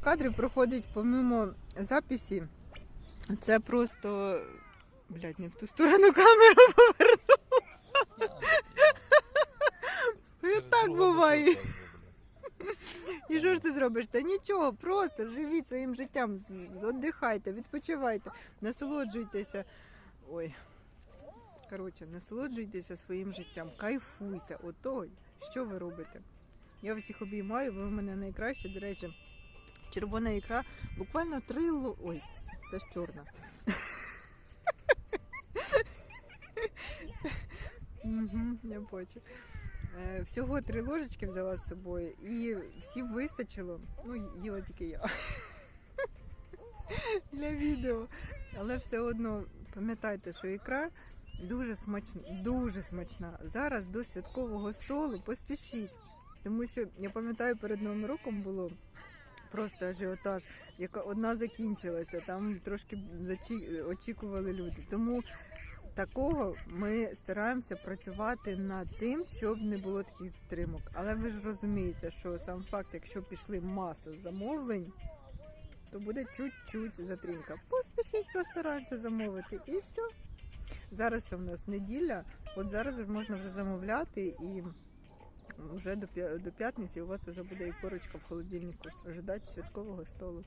кадрів проходить помимо записі. Це просто. Блядь, не в ту сторону камеру повернула. Так буває. І що ж ти зробиш? Та нічого, просто живіть своїм життям, віддихайте, відпочивайте, насолоджуйтеся. Ой. Коротше, насолоджуйтеся своїм життям, кайфуйте. Ото, що ви робите. Я всіх обіймаю, ви в мене найкраще. До речі, червона ікра буквально три ло... Ой, це ж чорна. Я бачу. Е, Всього три ложечки взяла з собою і всім вистачило. Ну, їла тільки я. Для відео. Але все одно пам'ятайте, що ікра дуже смачна, дуже смачна. Зараз до святкового столу поспішіть. Тому що я пам'ятаю, перед Новим роком було просто ажіотаж, яка одна закінчилася, там трошки очікували люди. Тому такого ми стараємося працювати над тим, щоб не було таких затримок. Але ви ж розумієте, що сам факт, якщо пішли маса замовлень, то буде чуть-чуть затримка. Поспішіть просто раніше замовити і все. Зараз в нас неділя, от зараз можна вже замовляти і п'я- до п'ятниці у вас вже буде і корочка в холодильнику. Ждать святкового столу.